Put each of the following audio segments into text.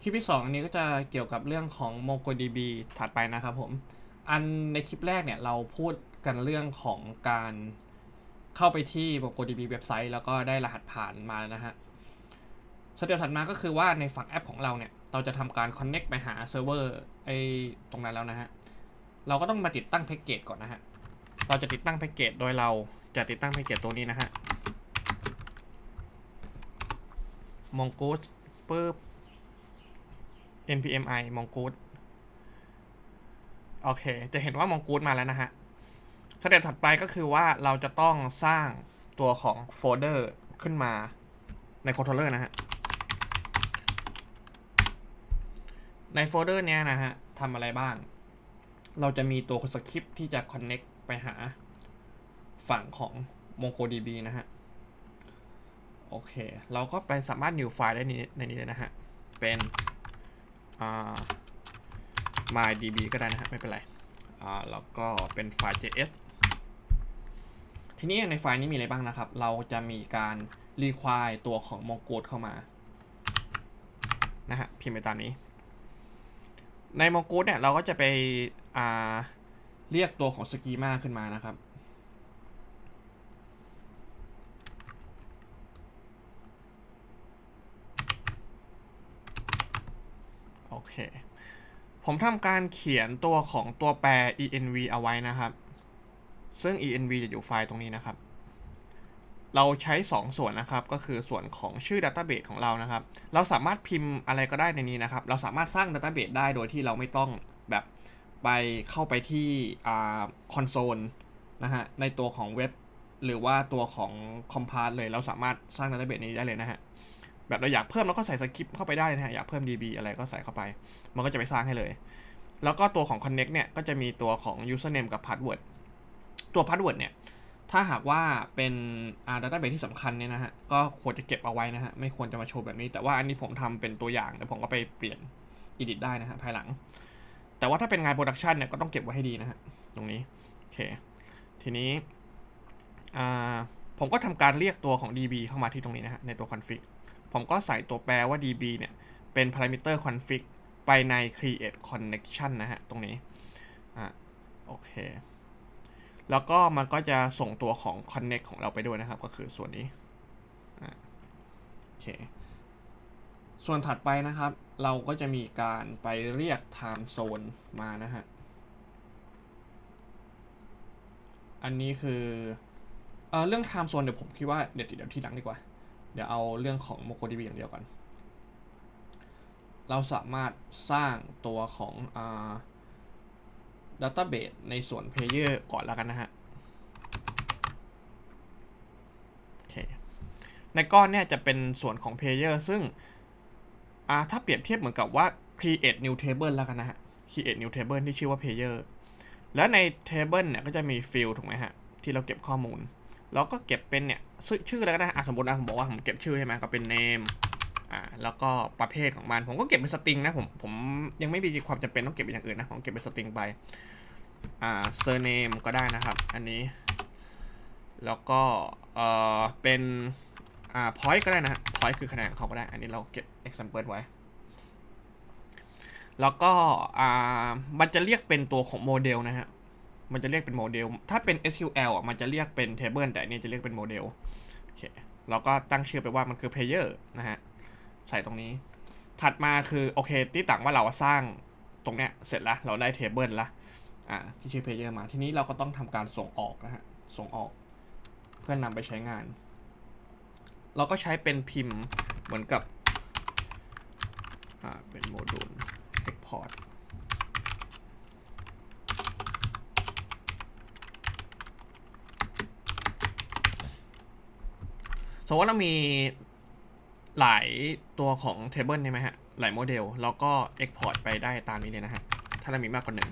คลิปที่สองอันนี้ก็จะเกี่ยวกับเรื่องของ MongoDB ถัดไปนะครับผม อันในคลิปแรกเนี่ยเราพูดกันเรื่องของการเข้าไปที่ MongoDB เว็บไซต์ แล้วก็ได้รหัสผ่านมานะฮะสเต็ปถัดมาก็คือว่าในฝั่งแอปของเราเนี่ย เราจะทำการ connect ไปหาเซิร์ฟเวอร์ไอตรงนั้นแล้วนะฮะ เราก็ต้องมาติดตั้งแพ็กเกจก่อนนะฮะ เราจะติดตั้งแพ็กเกจโดยเราจะติดตั้งแพ็กเกจตัวนี้นะฮะ mongoose ปึ๊บ npm i mongoose โอเค จะเห็นว่า mongoose มาแล้วนะฮะสเต็ปถัดไปก็คือว่าเราจะต้องสร้างตัวของโฟลเดอร์ขึ้นมาในคอนโทรลเลอร์นะฮะ ในโฟลเดอร์เนี้ยนะฮะทำอะไรบ้าง เราจะมีตัวสคริปที่จะ connect ไปหาฝั่งของ MongoDB นะฮะ โอเค เราก็ไปสามารถ new file ได้ในนี้เลยนะฮะ เป็น อ่า mydb ก็ได้นะฮะไม่เป็นไรแล้วก็เป็นไฟล์ js ทีนี้ในไฟล์นี้มีอะไรบ้างนะครับ เราจะมีการ require ตัวของ mongo เข้ามา นะฮะ พิมพ์ไปตามนี้ ใน mongo เนี่ย เราก็จะไปเรียกตัวของ schema ขึ้นมานะครับ โอเค ผมทำการเขียนตัวของตัวแปร env เอาไว้นะครับ ซึ่ง env จะอยู่ไฟล์ตรงนี้นะครับ เราใช้ 2 ส่วนนะครับ ก็คือส่วนของชื่อ Database ของเรานะครับ เราสามารถพิมพ์อะไรก็ได้ในนี้นะครับ เราสามารถสร้าง Database ได้โดยที่เราไม่ต้องแบบไปเข้าไปที่คอนโซลนะฮะในตัวของเว็บ หรือว่าตัวของ Compass เลยเราสามารถสร้าง Database นี้ได้เลยนะฮะ แบบเราอยากเพิ่มเราก็ใส่สคริปต์เข้าไปได้นะฮะอยากเพิ่ม db อะไรก็ใส่เข้าไป มันก็จะไปสร้างให้เลย แล้วก็ตัวของ connect เนี่ยก็จะมีตัวของ username กับ password ตัว password เนี่ยถ้าหากว่าเป็นอ่า database ที่สำคัญเนี่ยนะฮะก็ควรจะเก็บเอาไว้นะฮะไม่ควรจะมาโชว์แบบนี้ แต่ว่าอันนี้ผมทำเป็นตัวอย่างเดี๋ยวผมก็ไปเปลี่ยน edit ได้นะฮะภายหลัง แต่ว่าถ้าเป็นงาน production เนี่ยก็ต้องเก็บไว้ให้ดีนะฮะตรงนี้โอเคทีนี้ผมก็ทำการเรียกตัวของ db เข้ามาที่ตรงนี้นะฮะในตัว config ผมก็ใส่ตัวแปรว่า db เนี่ย เป็น parameter config ไปใน create connection นะฮะ ตรงนี้ อะ โอเค แล้วก็มันก็จะส่งตัวของ connect ของเราไปด้วยนะครับ ก็คือส่วนนี้ อะ โอเค ส่วนถัดไปนะครับ เราก็จะมีการไปเรียก time zone มานะฮะ อันนี้คือเออเรื่อง time zone เดี๋ยวผมคิดว่าเดี๋ยวเดี๋ยวทีหลังดีกว่า เดี๋ยวเอาเรื่องของ MongoDB อย่างเดียวก่อน เราสามารถสร้างตัวของอ่า database ในส่วน player ก่อนแล้วกันนะฮะโอเคในก้อนเนี่ยจะเป็นส่วนของ player ซึ่งอ่าถ้าเปรียบเทียบเหมือนกับว่า create new table แล้วกันนะฮะ create new table ที่ชื่อว่า player แล้วใน table เนี่ยก็จะมี field ถูกไหมฮะ ที่เราเก็บข้อมูล เราก็เก็บเป็นเนี่ยชื่อชื่อะไรก็ได้อะสมมตินะผมบอกว่าผมเก็บชื่อใช่ไหมก็เป็น name อ่าแล้วก็ประเภทของมันผมก็เก็บเป็นสตริงนะผมผมยังไม่มีความจำเป็นต้องเก็บเป็นอย่างอื่นนะผมเก็บเป็นสตริงไปอ่า surname ก็ได้นะครับ อันนี้ แล้วก็เอ่อเป็นอ่า point ก็ได้นะฮะ point คือคะแนนของเขาก็ได้ อันนี้เราเก็บ example ไว้ แล้วก็อ่ามันจะเรียกเป็นตัวของโมเดลนะฮะ มันจะเรียกเป็นโมเดล ถ้าเป็น SQL อะ มันจะเรียกเป็น table แต่อันนี้จะเรียกเป็นโมเดล โอเค เราก็ตั้งชื่อไปว่ามันคือ player นะฮะ ใส่ตรงนี้ ถัดมาคือ โอเค ที่ต่างว่าเราสร้างตรงเนี้ยเสร็จแล้วเราได้ table ละ อ่า ที่ชื่อ player มา ทีนี้เราก็ต้องทำการส่งออกนะฮะ ส่งออก เพื่อนนำไปใช้งาน เราก็ใช้เป็นพิมพ์เหมือนกับ อ่า เป็นโมดูล export สมมติว่าเรามีหลายตัวของ table ใช่ไหมฮะ หลายโมเดล แล้วก็ export ไปได้ตามนี้เลยนะฮะ ถ้าเรามีมากกว่าหนึ่ง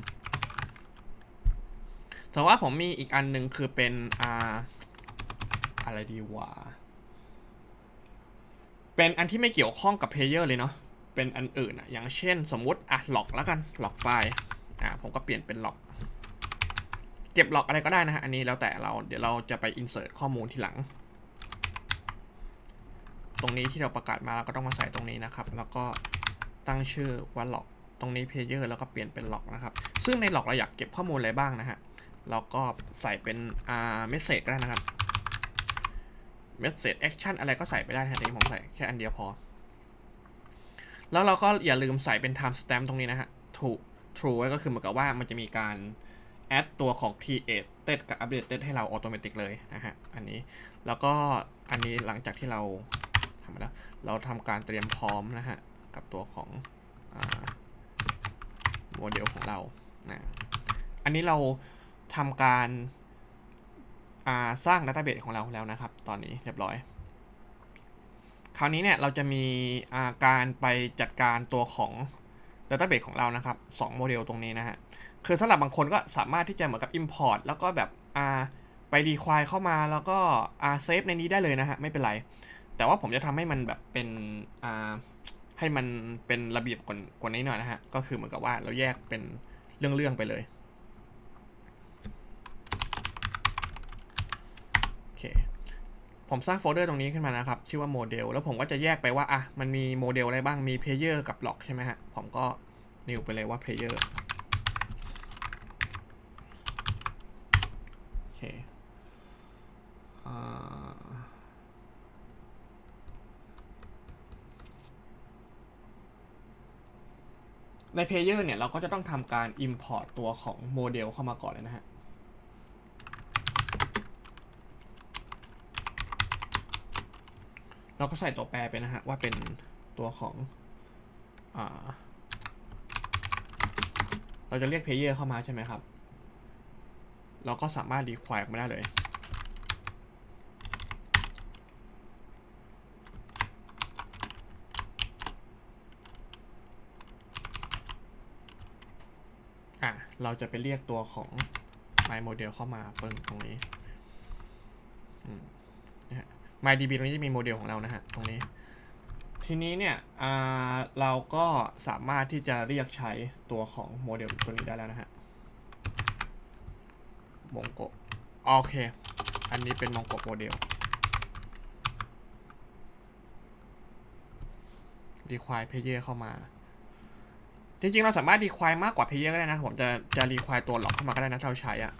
แต่ว่าผมมีอีกอันหนึ่งคือเป็นอ่าอะไรดีวะ เป็นอันที่ไม่เกี่ยวข้องกับ player เลยเนาะ เป็นอันอื่นอะอย่างเช่นสมมุติอะล็อกแล้วกันล็อกไฟล์อ่าผมก็เปลี่ยนเป็นล็อกเก็บล็อกอะไรก็ได้นะฮะ อันนี้แล้วแต่เราเดี๋ยวเราจะไป insert ข้อมูลทีหลัง ตรงนี้ที่เราประกาศมาเราก็ต้องมาใส่ตรงนี้นะครับ แล้วก็ตั้งชื่อว่า log ตรงนี้ player แล้วก็เปลี่ยนเป็น log นะครับ ซึ่งใน log เราอยากเก็บข้อมูลอะไรบ้างนะฮะเราก็ใส่เป็นอ่า message ได้นะครับ message action อะไรก็ใส่ไปได้นะฮะแต่นี้ผมใส่แค่อันเดียวพอ แล้วเราก็อย่าลืมใส่เป็น time stamp ตรงนี้นะฮะ true true ไว้ก็คือเหมือนกับว่ามันจะมีการ add ตัวของ created กับ updated ให้เรา automatic เลยนะฮะ อันนี้ แล้วก็อันนี้หลังจากที่เรา ทำมาแล้ว เราทำการเตรียมพร้อมนะฮะ กับตัวของโมเดลของเรานะอันนี้เราทำการาสร้าง Database ของเราแล้วนะครับ ตอนนี้เรียบร้อย คราวนี้เนี่ยเราจะมีาการไปจัดการตัวของ Database ของเรานะครับสองโมเดลตรงนี้นะฮะ คือสำหรับบางคนก็สามารถที่จะเหมือนกับ Import แล้วก็แบบไปรีควายเข้ามาแล้วก็เซฟในนี้ได้เลยนะฮะ ไม่เป็นไร แต่ว่าผมจะทำให้มันแบบเป็นอ่าให้มันเป็นระเบียบกว่ากว่านี้หน่อยนะฮะ ก็คือเหมือนกับว่าเราแยกเป็นเรื่องๆไปเลยโอเคผมสร้างโฟลเดอร์ตรงนี้ขึ้นมานะครับ ชื่อว่าโมเดลแล้วผมก็จะแยกไปว่าอะมันมีโมเดลอะไรบ้างมี Player กับ Log ใช่ไหมฮะ ผมก็นิวไปเลยว่า Player โอเคอ่า ใน Player เนี่ยเราก็จะต้องทำการ Import ตัวของโมเดลเข้ามาก่อนเลยนะฮะเราก็ใส่ตัวแปรไปนะฮะ ว่าเป็นตัวของอเราจะเรียก Player เข้ามาใช่ไหมครับ เราก็สามารถ require ออกมาได้เลย อะ เราจะไปเรียกตัวของ my model เข้ามาเปิงตรงนี้นะฮะ MyDB ตรงนี้จะมีโมเดลของเรานะฮะ ตรงนี้ ทีนี้เนี่ยเราก็สามารถที่จะเรียกใช้ตัวของโมเดลตัวนี้ได้แล้วนะฮะมงโกโอเค อันนี้เป็นมงโกโมเดล require player เข้ามา จริงๆ เราสามารถ require มากกว่า player ก็ได้นะ ผมจะจะ require ตัวหลอกเข้ามาก็ได้นะถ้าเราใช้อะ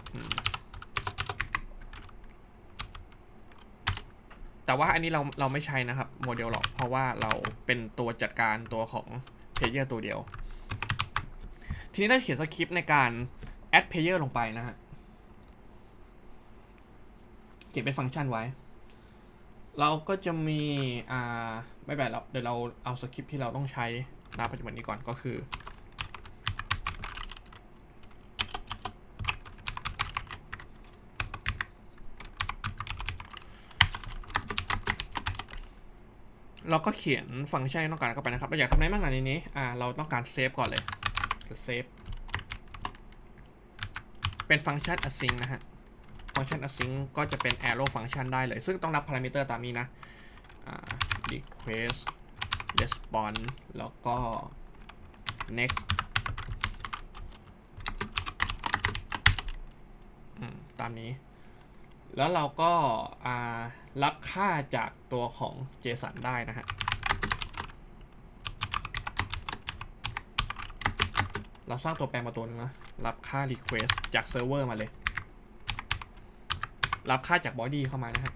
แต่ว่าอันนี้เราเราไม่ใช้นะครับโมเดลหรอกเพราะว่าเราเป็นตัวจัดการตัวของ player ตัวเดียว ทีนี้เราเขียนสคริปต์ในการ add player ลงไปนะฮะเขียนเป็นฟังก์ชันไว้ เราก็จะมีอ่าไม่เป็นไรเดี๋ยวเราเอาสคริปต์ที่เราต้องใช้ ณปัจจุบันนี้ก่อนก็คือ เราก็เขียนฟังก์ชันที่ต้องการเข้าไปนะครับ เราอยากทำอะไรบ้างในนี้ อ่า เราต้องการเซฟก่อนเลยเซฟ เป็นฟังก์ชัน async นะฮะ ฟังก์ชัน async ก็จะเป็น arrow function ได้เลย ซึ่งต้องรับ parameter ตามนี้นะอ่า request response แล้วก็ next ตามนี้ แล้วเราก็ารับค่าจากตัวของ JSON ได้นะฮะเราสร้างตัวแปรมาตัวนึงนะ รับค่า request จากเซิร์ฟเวอร์มาเลย รับค่าจาก body เข้ามานะฮะ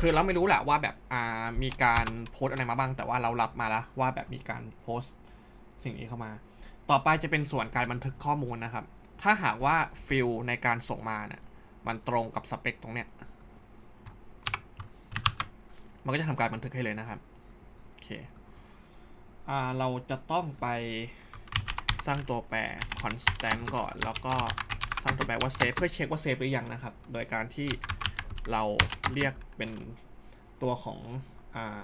คือเราไม่รู้แหละว่าแบบอ่ามีการโพสอะไรมาบ้าง แต่ว่าเรารับมาแล้วว่าแบบมีการโพสสิ่งนี้เข้ามา ต่อไปจะเป็นส่วนการบันทึกข้อมูลนะครับ ถ้าหากว่าฟิลในการส่งมาเนี่ยมันตรงกับสเปคตรงเนี้ย มันก็จะทำการบันทึกให้เลยนะครับ โอเค อ่า เราจะต้องไปสร้างตัวแปร constant ก่อน แล้วก็สร้างตัวแปรว่า save เพื่อเช็คว่า save หรือยังนะครับ โดยการที่ เราเรียกเป็นตัวของอ่า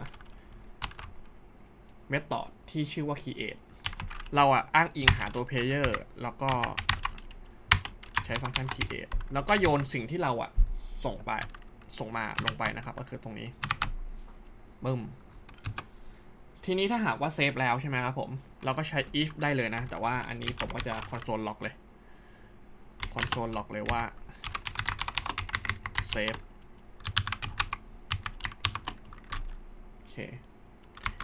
method ที่ชื่อว่า create เราอะอ้างอิงหาตัว player แล้วก็ใช้ฟังก์ชัน create แล้วก็โยนสิ่งที่เราอะส่งไปส่งมาลงไปนะครับ ก็คือตรงนี้บึ้มทีนี้ถ้าหากว่าเซฟแล้วใช่ไหมครับผม เราก็ใช้ if ได้เลยนะ แต่ว่าอันนี้ผมก็จะ console log เลย console log เลยว่า save โอ เค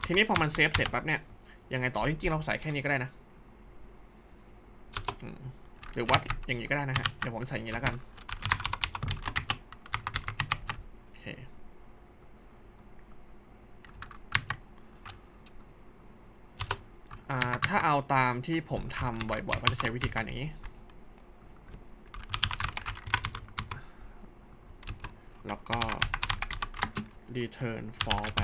ทีนี้พอมันเซฟเสร็จปั๊บเนี่ยยังไงต่อจริงๆเราใส่แค่นี้ก็ได้นะหรือว่าอย่างนี้ก็ได้นะฮะเดี๋ยวผมใส่อย่างนี้แล้วกันโอเคอ่าถ้าเอาตามที่ผมทำบ่อยๆก็จะใช้วิธีการอย่างนี้ แล้วก็ return false ไป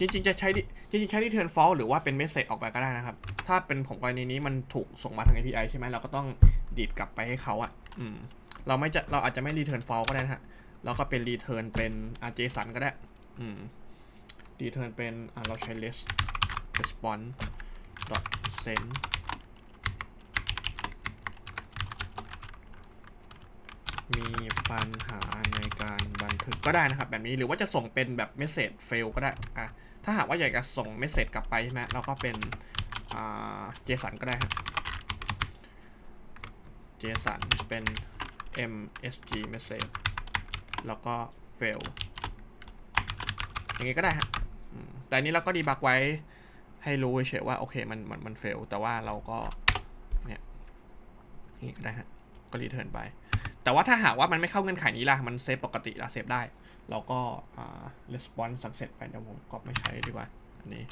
จริงๆจะใช้จริงๆใช้ return false หรือว่าเป็น message ออกไปก็ได้นะครับ ถ้าเป็นผมกรณีนี้มันถูกส่งมาทาง API ใช่ไหมเราก็ต้องดีดกลับไปให้เขาอะ่ะอืมเราไม่จะเราอาจจะไม่ return false ก็ได้นะฮะเราก็เป็น return เป็นอ่า JSON ก็ได้อืม return เป็นอ่าเราใช้ list response dot send มี ปัญหาในการบันทึกก็ได้นะครับ แบบนี้หรือว่าจะส่งเป็นแบบ message fail ก็ได้อะถ้าหากว่าอยากจะส่ง message กลับไปใช่ไหมเราก็เป็นอ่า JSON ก็ได้ครับ JSON เป็น MSG message แล้วก็ fail อย่างงี้ก็ได้ฮะอืมแต่นี้เราก็ดีบักไว้ให้รู้เฉยว่า โอเค มันมันมัน fail แต่ว่าเราก็ เนี่ยอย่ก็ได้ฮะ ก็รีเทิร์นไป แต่ว่าถ้าหากว่ามันไม่เข้าเงื่อนไขนี้ล่ะ มันเซฟปกติละเซฟได้ เราก็อ่า response success ไปเดี๋ยวผมก๊อปไม่ใช้ดีกว่า อันนี้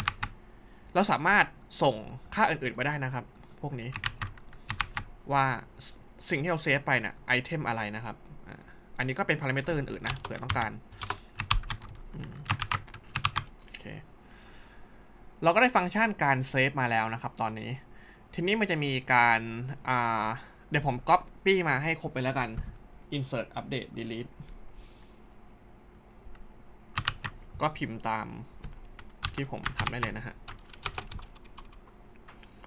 เราสามารถส่งค่าอื่นๆไปได้นะครับ พวกนี้ว่าสิ่งที่เราเซฟไปนะ่ะไอเทมอะไรนะครับ อันนี้ก็เป็นพารามิเตอร์อื่นๆนะ เผื่อต้องการโอเค เราก็ได้ฟังก์ชันการเซฟมาแล้วนะครับตอนนี้ ทีนี้มันจะมีการอ่า เดี๋ยวผมก๊อปปี้มาให้ครบไปแล้วกัน insert update delete ก็พิมพ์ตามที่ผมทำได้เลยนะฮะ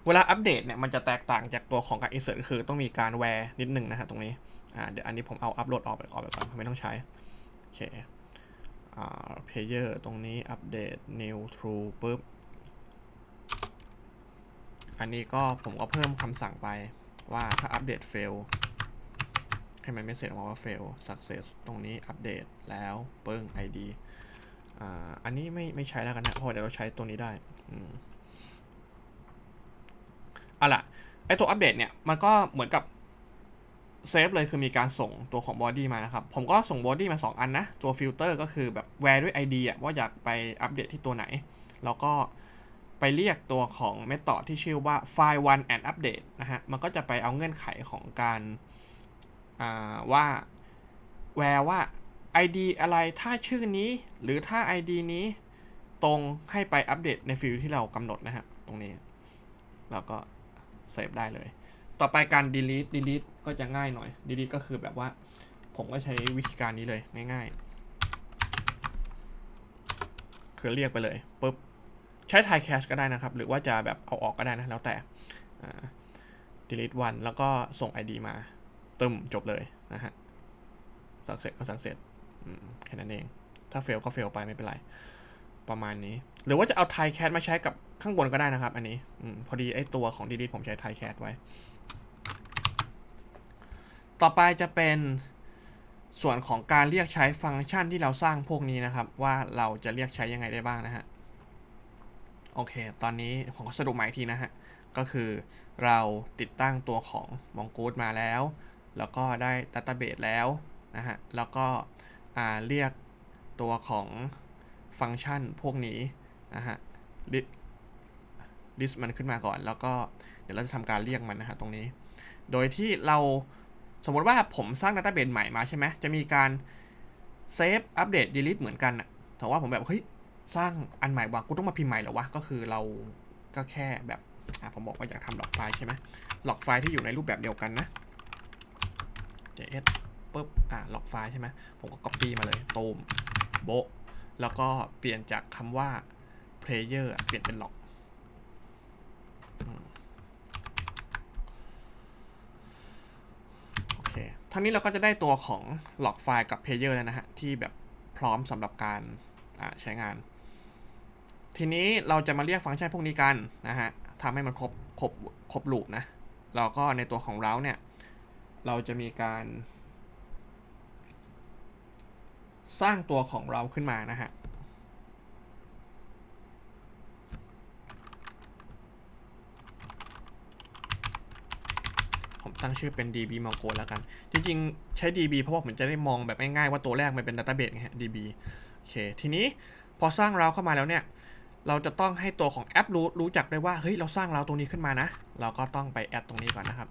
เวลาอัปเดตเนี่ยมันจะแตกต่างจากตัวของการ insert คือต้องมีการแวร์นิดนึงนะฮะตรงนี้ อ่าเดี๋ยวอันนี้ผมเอาอัปโหลดออกไปออกไปก่อนไม่ต้องใช้ โอเค อ่า player ตรงนี้อัปเดต new true ปุ๊บ อันนี้ก็ผมก็เพิ่มคำสั่งไป ว่าถ้าอัปเดต fail ให้มันไม่เสร็จออกมาว่า fail success ตรงนี้อัปเดตแล้วเปิ้ง id อ่าอันนี้ไม่ไม่ใช้แล้วกันนะเพราะเดี๋ยวเราใช้ตัวนี้ได้อืมเอาล่ะไอตัวอัปเดตเนี่ยมันก็เหมือนกับเซฟเลยคือมีการส่งตัวของ body มานะครับ ผมก็ส่ง body มา 2 อันนะ ตัวฟิลเตอร์ก็คือแบบ where ด้วย id อะว่าอยากไปอัปเดตที่ตัวไหน แล้วก็ ไปเรียกตัวของ method ที่ชื่อว่า file one and update นะฮะ มันก็จะไปเอาเงื่อนไขของการว่า where ว่า id อะไรถ้าชื่อนี้หรือถ้า id นี้ตรงให้ไปอัปเดตในฟิลที่เรากำหนดนะฮะ ตรงนี้เราก็เซฟได้เลย ต่อไปการ delete delete ก็จะง่ายหน่อย delete ก็คือแบบว่า ผมก็ใช้วิธีการนี้เลยง่าย ๆ คือเรียกไปเลยปุ๊บ ใช้ t ท i cache ก็ได้นะครับ หรือว่าจะแบบเอาออกก็ได้นะ แล้วแต่ delete one แล้วก็ส่ง id มาตึมจบเลยนะฮะ success ก็ success แค่นั้นเอง ถ้า fail ก็ fail ไปไม่เป็นไร ประมาณนี้ หรือว่าจะเอา t ท i cache มาใช้กับข้างบนก็ได้นะครับ อันนี้อพอดีไอตัวของ delete ผมใช้ t ท i cache ไว้ ต่อไปจะเป็นส่วนของการเรียกใช้ฟังก์ชันที่เราสร้างพวกนี้นะครับ ว่าเราจะเรียกใช้ยังไงได้บ้างนะฮะ โอเค ตอนนี้ผมก็สรุปใหม่ทีนะฮะ ก็คือเราติดตั้งตัวของ Mongoose มาแล้ว แล้วก็ได้ Database แล้วนะฮะ แล้วก็เรียกตัวของฟังก์ชันพวกนี้นะฮะ list มันขึ้นมาก่อน แล้วก็เดี๋ยวเราจะทำการเรียกมันนะฮะตรงนี้ โดยที่เราสมมติว่าผมสร้าง Database ใหม่มาใช่ไหมจะมีการเซฟอัปเดต delete เหมือนกันอะแต่ว่าผมแบบเฮ้ย สร้างอันใหม่ว่ากูต้องมาพิมพ์ใหม่เหรอวะ ก็คือเราก็แค่แบบผมบอกว่าอยากทำหลอกไฟล์ใช่ไหมหลอกไฟล์ที่อยู่ในรูปแบบเดียวกันนะ js ปุ๊บอ่าหลอกไฟล์ใช่ไหมผมก็ copy มาเลยตูมโบแล้วก็เปลี่ยนจากคำว่า player เปลี่ยนเป็นหลอกโอเคทั้งนี้เราก็จะได้ตัวของหลอกไฟล์กับ player แล้วนะฮะ ที่แบบพร้อมสำหรับการใช้งาน ทีนี้เราจะมาเรียกฟังก์ชันพวกนี้กันนะฮะทำให้มันครบครบครบลูปนะเราก็ในตัวของเราเนี่ย เราจะมีการ สร้างตัวของเราขึ้นมานะฮะผมตั้งชื่อเป็น db m o n g o แล้วกัน จริงๆ ใช้ db เพราะว่าผมจะได้มองแบบง่ายๆ ว่าตัวแรกมันเป็น database ไงฮะ db โอเค ทีนี้พอสร้างเราเข้ามาแล้วเนี่ย เราจะต้องให้ตัวของแอปรู้รู้จักได้ว่าเฮ้ยเราสร้างเราตรงนี้ขึ้นมานะ เราก็ต้องไปแอดตรงนี้ก่อนนะครับ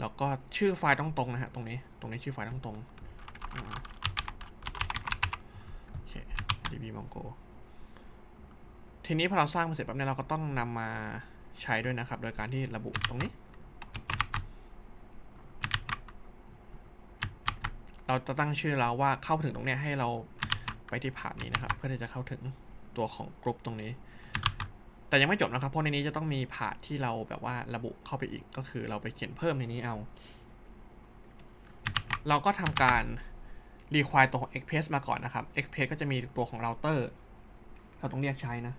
แล้วก็ชื่อไฟล์ต้องตรงนะฮะตรงนี้ตรงนี้ชื่อไฟล์ต้องตรงโอเค db mongo ทีนี้พอเราสร้างมาเสร็จปั๊บเนี่ยเราก็ต้องนำมาใช้ด้วยนะครับ โดยการที่ระบุตรงนี้ เราจะตั้งชื่อเราว่าเข้าถึงตรงเนี้ยให้เราไปที่ผ่านนี้นะครับ เพื่อที่จะเข้าถึงตัวของกลุ่มตรงนี้ แต่ยังไม่จบนะครับ เพราะในนี้จะต้องมีผ่านที่เราแบบว่าระบุเข้าไปอีกก็คือเราไปเขียนเพิ่มในนี้เอา เราก็ทำการ require ตัวของ express มาก่อนนะครับ express ก็จะมีตัวของ router เราต้องเรียกใช้นะ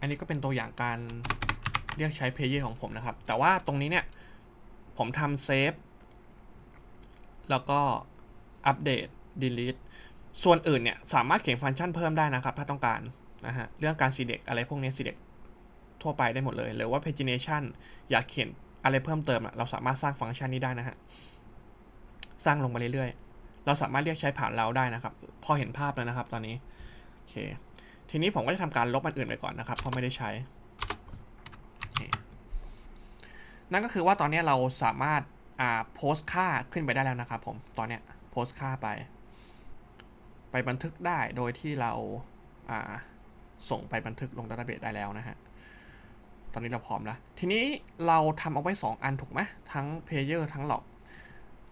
อันนี้ก็เป็นตัวอย่างการเรียกใช้ Player ของผมนะครับ แต่ว่าตรงนี้เนี่ย ผมทำเซฟแล้วก็อัปเดต delete ส่วนอื่นเนี่ยสามารถเขียนฟังก์ชันเพิ่มได้นะครับ ถ้าต้องการนะฮะเรื่องการ select อะไรพวกนี้ select ทั่วไปได้หมดเลย หรือว่า pagination อยากเขียนอะไรเพิ่มเติมอะเราสามารถสร้างฟังก์ชันนี้ได้นะฮะสร้างลงไปเรื่อยๆ เราสามารถเรียกใช้ผ่านเราได้นะครับ พอเห็นภาพแล้วนะครับตอนนี้โอเคทีนี้ผมก็จะทำการลบมันอื่นไปก่อนนะครับเพราะไม่ได้ใช้โอเค นั่นก็คือว่าตอนนี้เราสามารถอ่าโพสต์ค่าขึ้นไปได้แล้วนะครับผมตอนเนี้ยโพสต์ค่าไป ไปบันทึกได้โดยที่เราอ่าส่งไปบันทึกลงดัตเตอร์เบสได้แล้วนะฮะตอนนี้เราพร้อมแล้วทีนี้เราทำเอาไว้ 2 อันถูกไหมทั้ง Player ทั้ง Log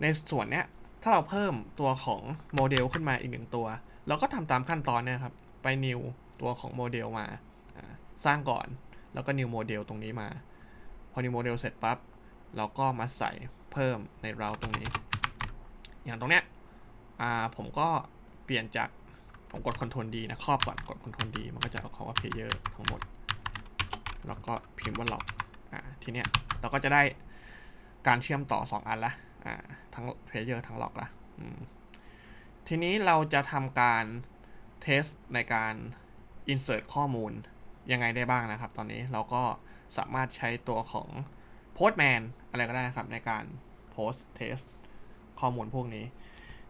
ในส่วนเนี้ยถ้าเราเพิ่มตัวของโมเดลขึ้นมาอีกหนึ่งตัว เราก็ทำตามขั้นตอนเนี่ยครับไป new ตัวของโมเดลมาอ่าสร้างก่อนแล้วก็ new โมเดลตรงนี้มา พอ new โมเดลเสร็จปั๊บเราก็มาใส่เพิ่มในเราตรงนี้ อย่างตรงเนี้ยผมก็เปลี่ยนจากผมกด Ctrl D นะครอบก่อนกด Ctrl D มันก็จะเอาคำว่า player ทั้งหมด แล้วก็พิมพ์ว่า log อ่าทีเนี้ยเราก็จะได้การเชื่อมต่อ 2 อันละอ่าทั้ง player ทั้ง log ละทีนี้เราจะทำการเทสในการ insert ข้อมูลยังไงได้บ้างนะครับ ตอนนี้เราก็ สามารถใช้ตัวของ postman อะไรก็ได้นะครับในการ post test ข้อมูลพวกนี้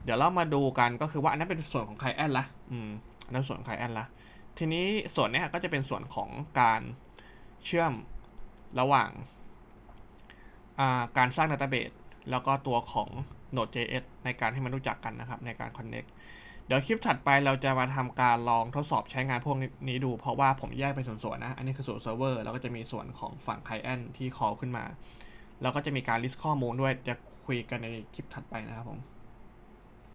เดี๋ยวเรามาดูกันก็คือว่าอันนั้นเป็นส่วนของ client ละอืมอันนั้นส่วนของ client ละทีนี้ส่วนนี้ก็จะเป็นส่วนของการเชื่อมระหว่างการสร้าง Database แล้วก็ตัวของ Node.js ในการให้มันรู้จักกันนะครับในการ Connect เดี๋ยวคลิปถัดไปเราจะมาทำการลองทดสอบใช้งานพวกนี้ดู เพราะว่าผมแยกเป็นส่วนๆนะ อันนี้คือส่วนเซิร์ฟเวอร์แล้วก็จะมีส่วนของฝั่ง Client ที่ call ขึ้นมา แล้วก็จะมีการ list ข้อมูลด้วยจะคุยกันในคลิปถัดไปนะครับผม